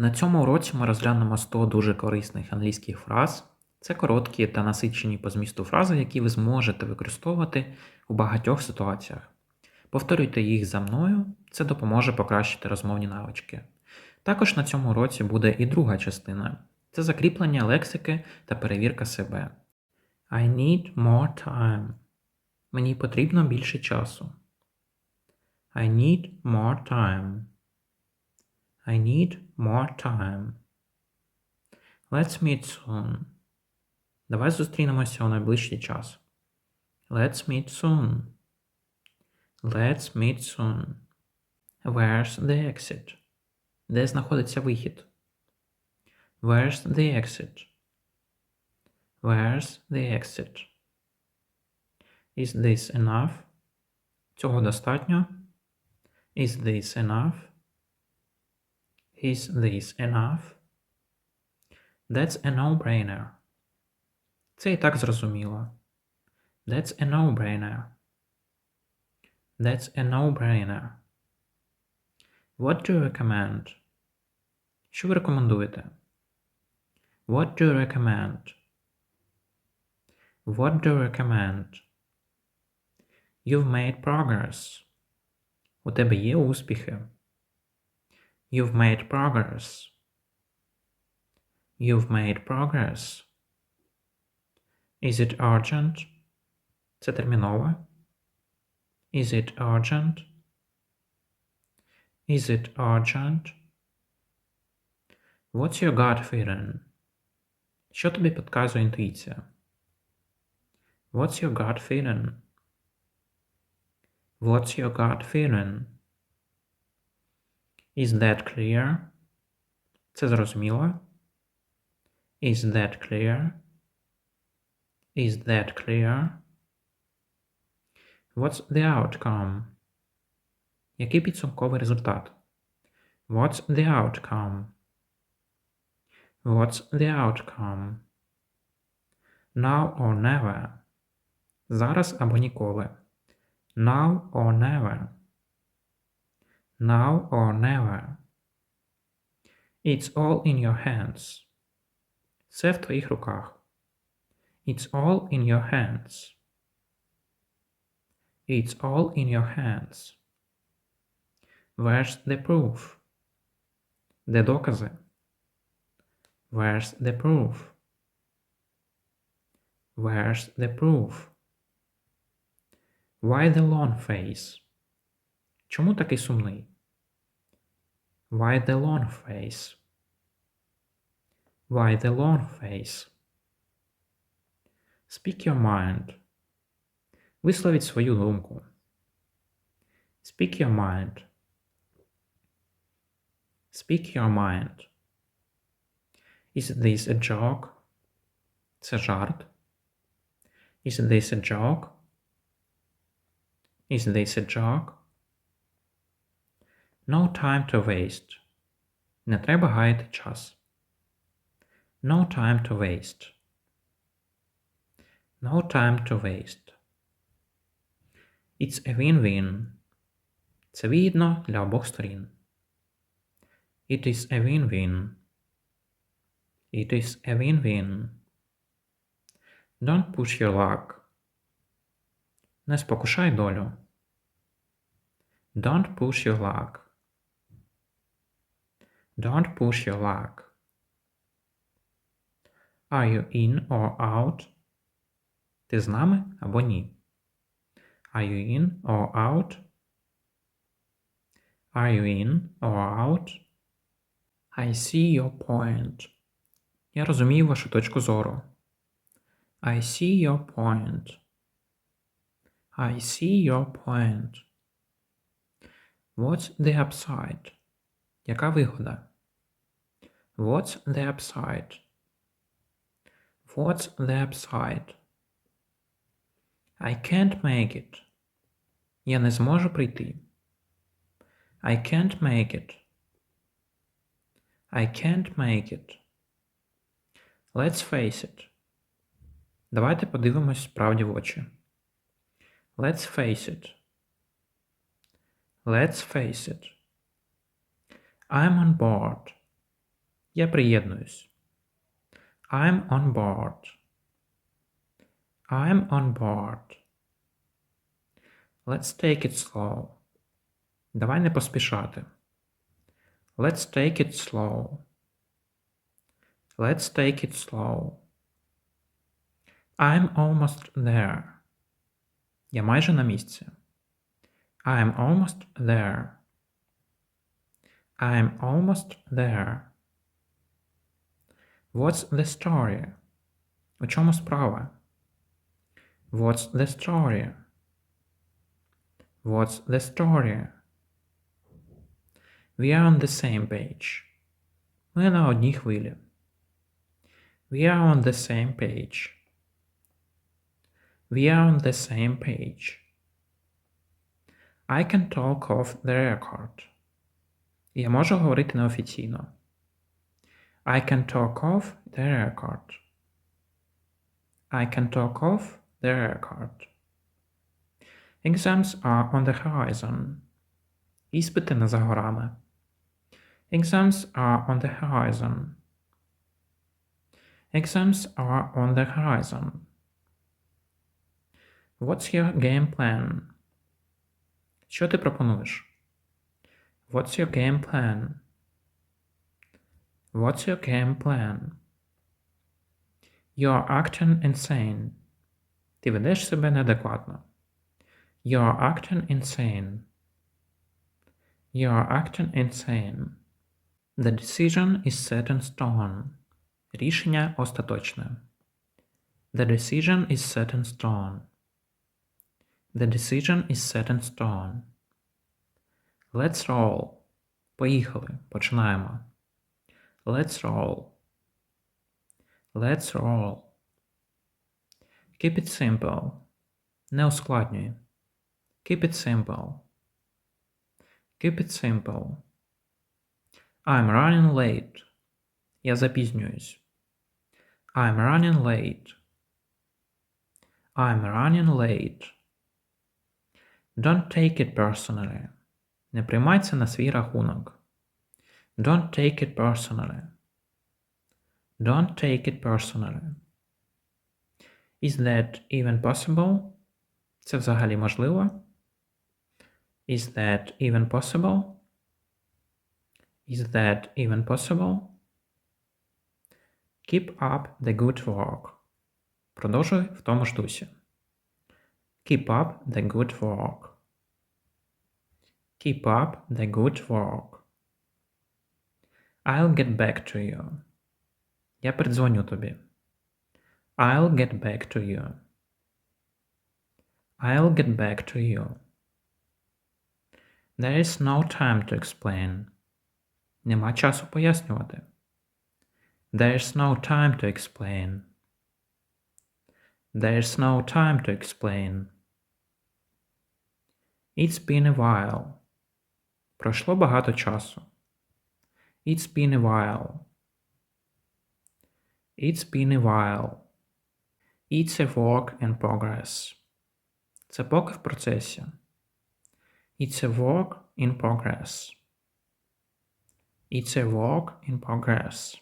На цьому уроці ми розглянемо 100 дуже корисних англійських фраз. Це короткі та насичені по змісту фрази, які ви зможете використовувати у багатьох ситуаціях. Повторюйте їх за мною, це допоможе покращити розмовні навички. Також на цьому уроці буде і друга частина це закріплення лексики та перевірка себе. I need more time. Мені потрібно більше часу. I need more time. I need more time. Let's meet soon. Давай зустрінемося у найближчий час. Let's meet soon. Let's meet soon. Where's the exit? Де знаходиться вихід? Where's the exit? Where's the exit? Is this enough? Цього достатньо? Is this enough? Is this enough? That's a no-brainer. Це і так зрозуміло. That's a no-brainer. That's a no-brainer. What do you recommend? Що ви рекомендуєте? What do you recommend? What do you recommend? You've made progress. У тебе є успіхи. You've made progress. You've made progress. Is it urgent? Це терміново. Is it urgent? Is it urgent? What's your gut feeling? Що тобі підказує інтуїція? What's your gut feeling? What's your gut feeling? Is that clear? Це зрозуміло? Is that clear? Is that clear? What's the outcome? Який підсумковий результат? What's the outcome? What's the outcome? Now or never. Зараз або ніколи. Now or never. Now or never. It's all in your hands. Це в твоїх руках. It's all in your hands. It's all in your hands. Where's the proof? Де докази? Where's the proof? Where's the proof? Why the long face? Чому такий сумний? Why the long face? Why the long face? Speak your mind. Висловіть свою думку. Speak your mind. Speak your mind. Is this a joke? Це жарт. Is this a joke? Is this a joke? No time to waste. Не треба гаяти час. No time to waste. No time to waste. It's a win-win. Це вигідно для обох сторін. It is a win-win. It is a win-win. Don't push your luck. Не спокушай долю. Don't push your luck. Don't push your luck. Are you in or out? Ти з нами або ні? Are you in or out? Are you in or out? I see your point. Я розумію вашу точку зору. I see your point. I see your point. What's the upside? Яка вигода? What's the upside? What's the upside? I can't make it. Я не зможу прийти. I can't make it. I can't make it. Let's face it. Давайте подивимось справді в очі. Let's face it. Let's face it. I'm on board. Я приєднуюсь. I'm on board. I'm on board. Let's take it slow. Давай не поспішати. Let's take it slow. Let's take it slow. I'm almost there. Я майже на місці. I'm almost there. I'm almost there. What's the story? У чому справа? What's the story? What's the story? We are on the same page. Ми на одній хвилі. We are on the same page. We are on the same page. I can talk off the record. Я можу говорити неофіційно. I can talk off the record. I can talk off the record. Exams are on the horizon. Іспити не за горами. Exams are on the horizon. Exams are on the horizon. What's your game plan? Що ти пропонуєш? What's your game plan? What's your game plan? You're acting insane. Ти ведеш себе неадекватно. You're acting insane. You're acting insane. The decision is set in stone. Рішення остаточне. The decision is set in stone. The decision is set in stone. Let's roll. Поїхали. Починаємо. Let's roll. Let's roll. Keep it simple. Не ускладнюй. Keep it simple. Keep it simple. I'm running late. Я запізнююсь. I'm running late. I'm running late. Don't take it personally. Не приймай це на свій рахунок. Don't take it personally. Don't take it personally. Is that even possible? Це взагалі можливо? Is that even possible? Is that even possible? Keep up the good work. Продовжуй в тому ж дусі. Keep up the good work. Keep up the good work. I'll get back to you. Я передзвоню тобі. I'll get back to you. I'll get back to you. There is no time to explain. Нема часу пояснювати. There's no time to explain. There's no time to explain. It's been a while. Пройшло багато часу. It's been a while. It's been a while. It's a work in progress. Це поки в процесі. It's a work in progress. It's a work in progress.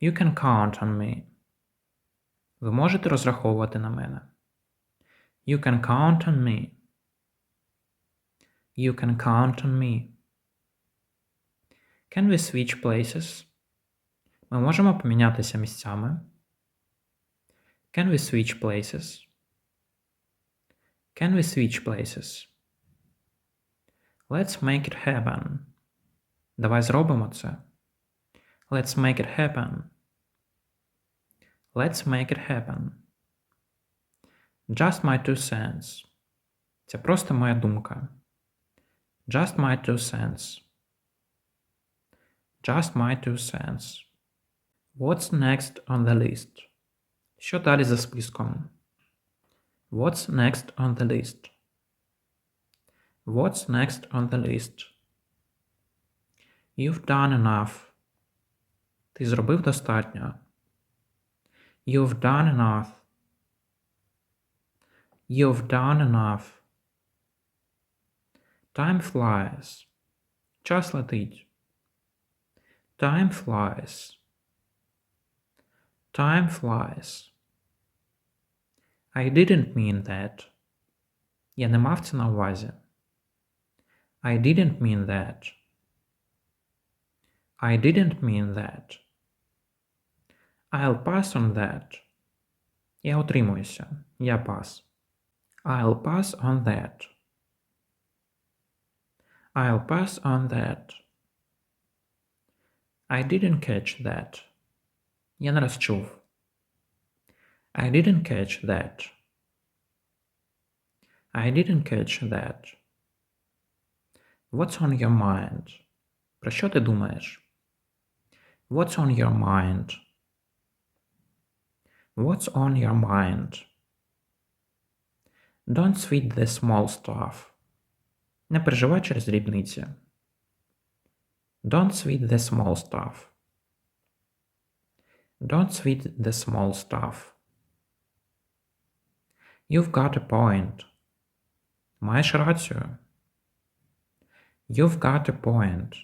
You can count on me. Ви можете розраховувати на мене. You can count on me. You can count on me. Can we switch places? Ми можемо помінятися місцями. Can we switch places? Can we switch places? Let's make it happen. Давай зробимо це. Let's make it happen. Let's make it happen. Just my two cents. Це просто моя думка. Just my two cents. Just my two cents. What's next on the list? Що далі за списком? What's next on the list? What's next on the list? You've done enough. Ти зробив достатньо. You've done enough. You've done enough. Time flies. Час летить. Time flies. Time flies. I didn't mean that. Я не мав це на увазі. I didn't mean that. I didn't mean that. I'll pass on that. Я утримуюся. Я пас. I'll pass on that. I'll pass on that. I didn't catch that. Я не розчув. I didn't catch that. I didn't catch that. What's on your mind? Про що ти думаєш? What's on your mind? What's on your mind? Don't sweat the small stuff. Не переживай через дрібниці. Don't sweat the small stuff. Don't sweat the small stuff. You've got a point. Маєш рацію. You've got a point.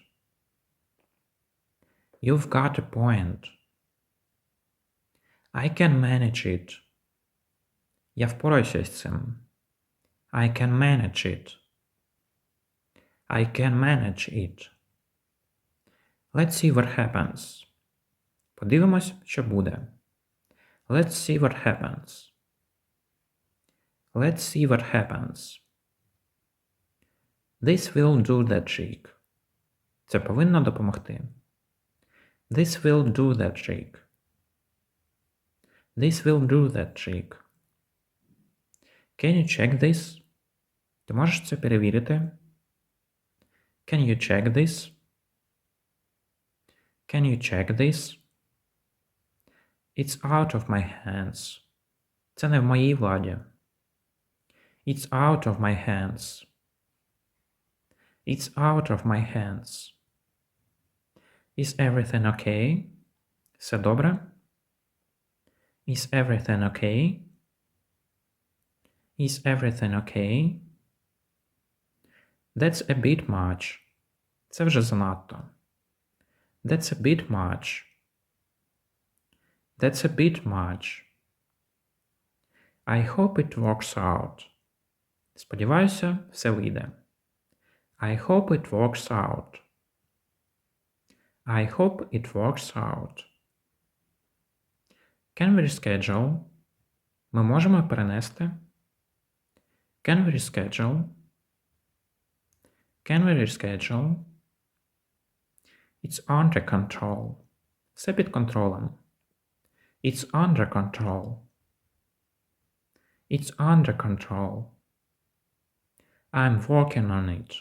You've got a point. I can manage it. Я впораюся з цим. I can manage it. I can manage it. Let's see what happens. Подивимось, що буде. Let's see what happens. Let's see what happens. This will do the trick. Це повинно допомогти. This will do the trick. This will do the trick. Can you check this? Ти можеш це перевірити? Can you check this? Can you check this? It's out of my hands. Це не в моїй владі. It's out of my hands. It's out of my hands. Is everything okay? Все добре? Is everything okay? Is everything okay? That's a bit much. Це вже занадто. That's a bit much. That's a bit much. I hope it works out. Сподіваюся, все вийде. I hope it works out. I hope it works out. Can we reschedule? Ми можемо перенести. Can we reschedule? Can we reschedule? It's under control. Все під контролем. It's under control. It's under control. I'm working on it.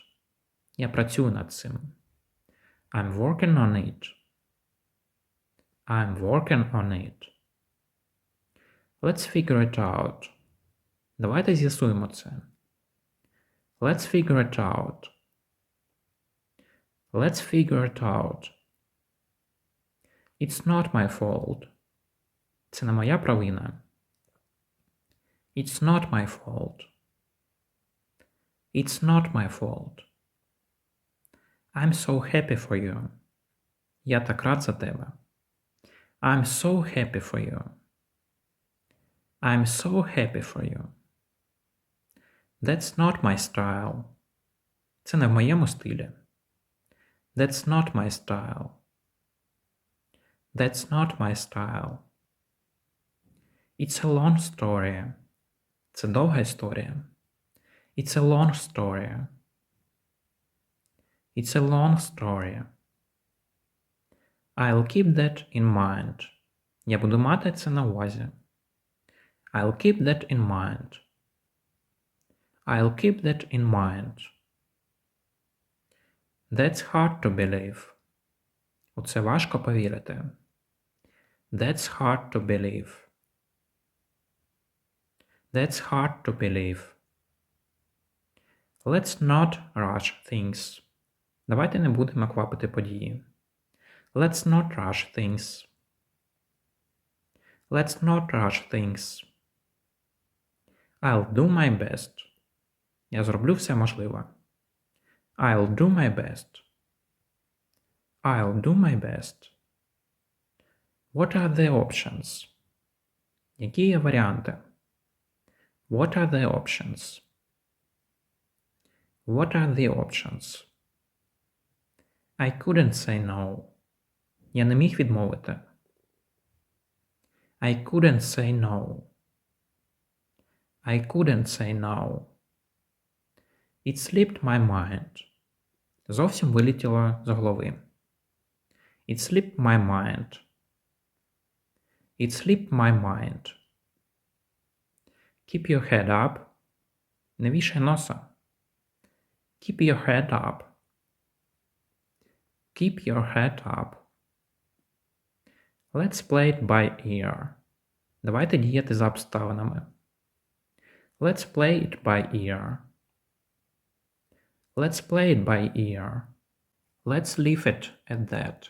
Я працюю над цим. I'm working on it. I'm working on it. Let's figure it out. Давайте з'ясуємо це. Let's figure it out. Let's figure it out. It's not my fault. Це не моя провина. It's not my fault. It's not my fault. I'm so happy for you. Я так рад за тебе. I'm so happy for you. I'm so happy for you. That's not my style. Це не в моєму стилі. That's not my style. That's not my style. It's a long story. Це довга історія. It's a long story. It's a long story. I'll keep that in mind. Я буду мати це на увазі. I'll keep that in mind. I'll keep that in mind. That's hard to believe. У це важко повірити. That's hard to believe. That's hard to believe. Let's not rush things. Давайте не будемо квапити події. Let's not rush things. Let's not rush things. I'll do my best. Я зроблю все можливе. I'll do my best. I'll do my best. What are the options? Які є варіанти? What are the options? What are the options? I couldn't say no. Я не міг відмовити. I couldn't say no. I couldn't say no. It slipped my mind. Зовсім вилетіло з голови. It slipped my mind. It slipped my mind. Keep your head up. Не вішай носа. Keep your head up. Keep your head up. Let's play it by ear. Давайте діяти за обставинами. Let's play it by ear. Let's play it by ear. Let's leave it at that.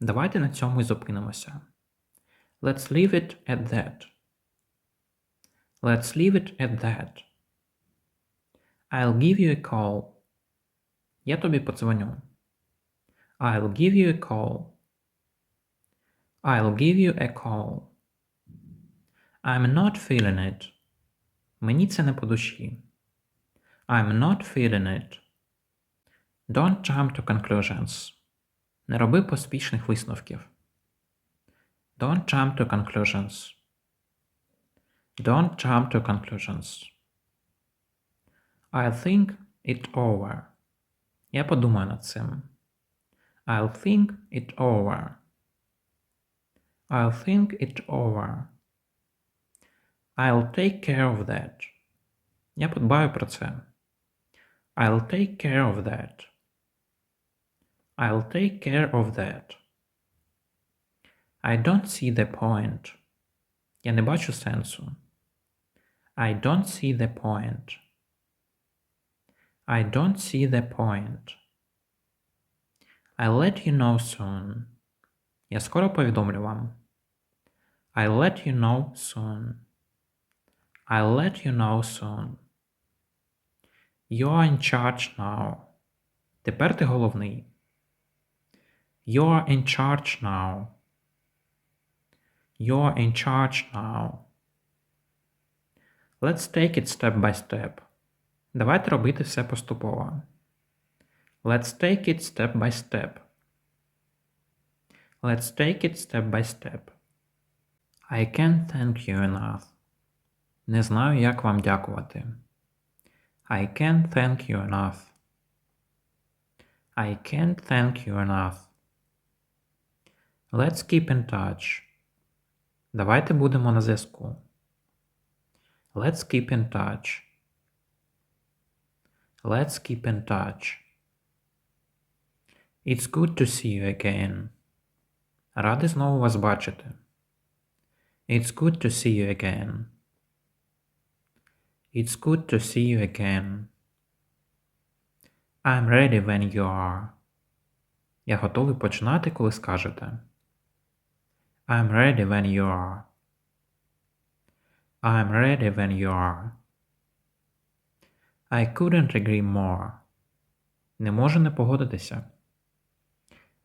Давайте на цьому і зупинимося. Let's leave it at that. Let's leave it at that. I'll give you a call. Я тобі подзвоню. I'll give you a call. I'll give you a call. I'm not feeling it. Мені це не по душі. I'm not feeling it. Don't jump to conclusions. Не роби поспішних висновків. Don't jump to conclusions. Don't jump to conclusions. I'll think it over. Я подумаю над цим. I'll think it over. I'll think it over. I'll take care of that. Я подбаю про це. I'll take care of that. I'll take care of that. I don't see the point. Я не бачу сенсу. I don't see the point. I don't see the point. I'll let you know soon. Я скоро повідомлю вам. I'll let you know soon. I'll let you know soon. You're in charge now. Тепер ти головний. You're in charge now. You're in charge now. Let's take it step by step. Давайте робити все поступово. Let's take it step by step. Let's take it step by step. I can't thank you enough. Не знаю, як вам дякувати. I can't thank you enough. I can't thank you enough. Let's keep in touch. Давайте будемо на зв'язку. Let's keep in touch. Let's keep in touch. It's good to see you again. Радий знову вас бачити. It's good to see you again. It's good to see you again. I'm ready when you are. Я готовий починати, коли скажете. I'm ready when you are. I'm ready when you are. I couldn't agree more. Не можу не погодитися.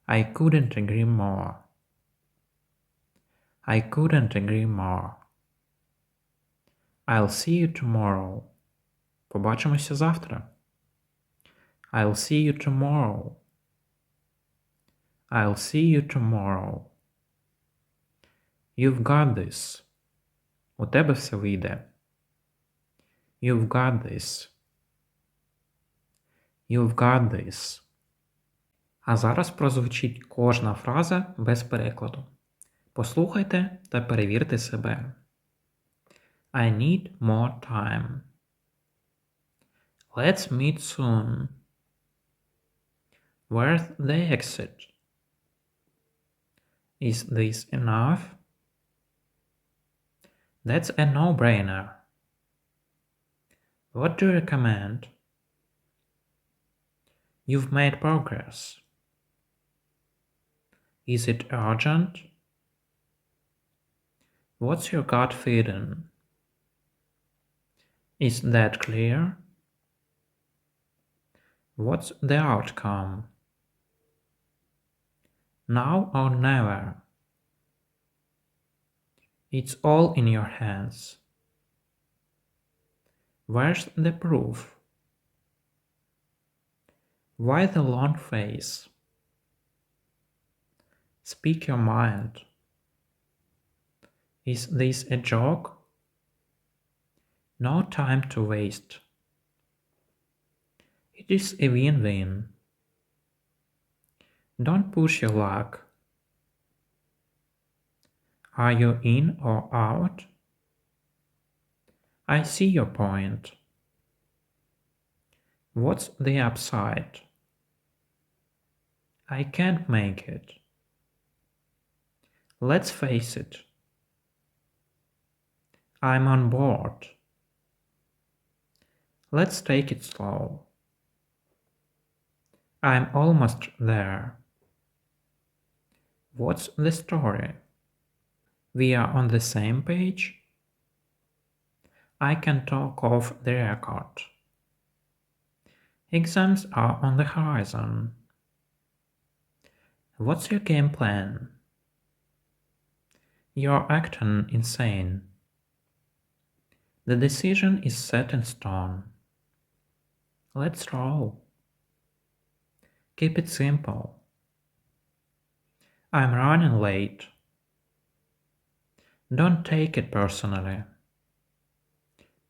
I couldn't agree more. I couldn't agree more. I'll see you tomorrow. Побачимося завтра. I'll see you tomorrow. I'll see you tomorrow. You've got this. У тебе все вийде. You've got this. You've got this. А зараз прозвучить кожна фраза без перекладу. Послухайте та перевірте себе. I need more time. Let's meet soon. Where's the exit? Is this enough? That's a no-brainer. What do you recommend? You've made progress. Is it urgent? What's your gut feeling? Is that clear? What's the outcome? Now or never. It's all in your hands. Where's the proof? Why the long face? Speak your mind. Is this a joke? No time to waste. It is a win-win. Don't push your luck. Are you in or out? I see your point. What's the upside? I can't make it. Let's face it. I'm on board. Let's take it slow. I'm almost there. What's the story? We are on the same page? I can talk off the record. Exams are on the horizon. What's your game plan? You're acting insane. The decision is set in stone. Let's roll. Keep it simple. I'm running late. Don't take it personally.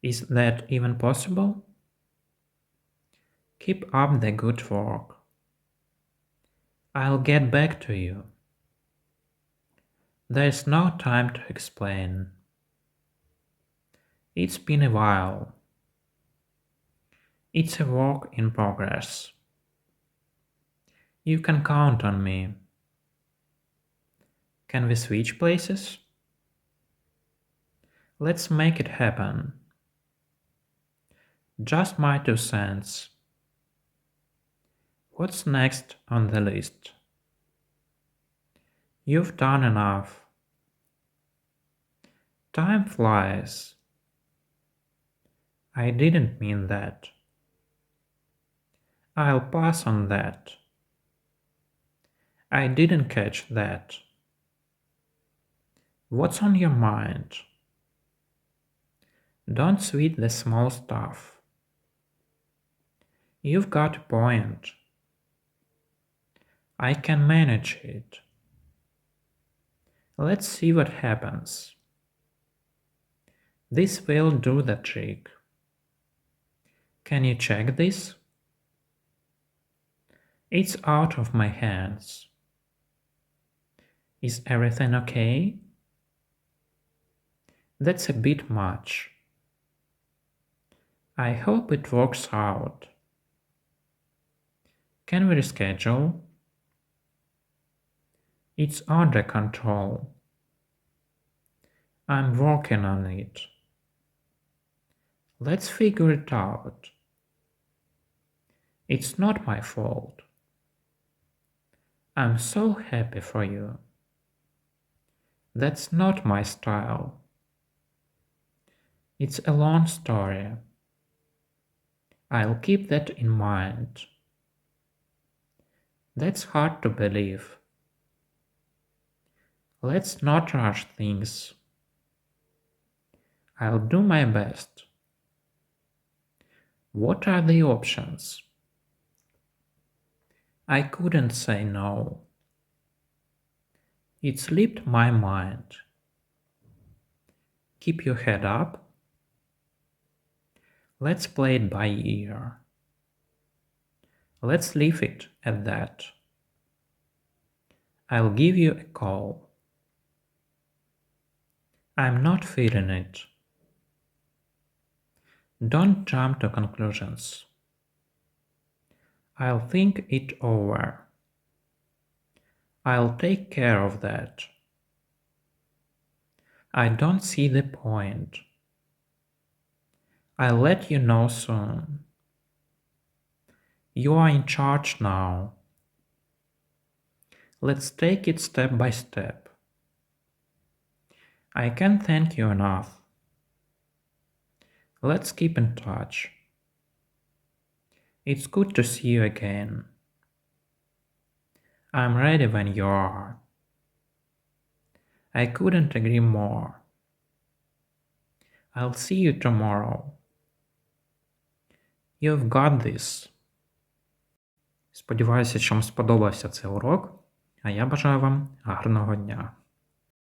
Is that even possible? Keep up the good work. I'll get back to you. There's no time to explain. It's been a while. It's a work in progress. You can count on me. Can we switch places? Let's make it happen. Just my two cents. What's next on the list? You've done enough. Time flies. I didn't mean that. I'll pass on that. I didn't catch that. What's on your mind? Don't sweat the small stuff. You've got a point. I can manage it. Let's see what happens. This will do the trick. Can you check this? It's out of my hands. Is everything okay? That's a bit much. I hope it works out. Can we reschedule? It's under control. I'm working on it. Let's figure it out. It's not my fault. I'm so happy for you. That's not my style. It's a long story. I'll keep that in mind. That's hard to believe. Let's not rush things. I'll do my best. What are the options? I couldn't say no. It slipped my mind. Keep your head up. Let's play it by ear. Let's leave it at that. I'll give you a call. I'm not feeling it. Don't jump to conclusions. I'll think it over. I'll take care of that. I don't see the point. I'll let you know soon. You are in charge now. Let's take it step by step. I can't thank you enough. Let's keep in touch. It's good to see you again. I'm ready when you are. I couldn't agree more. I'll see you tomorrow. You've got this. Сподіваюся, що вам сподобався цей урок, а я бажаю вам гарного дня.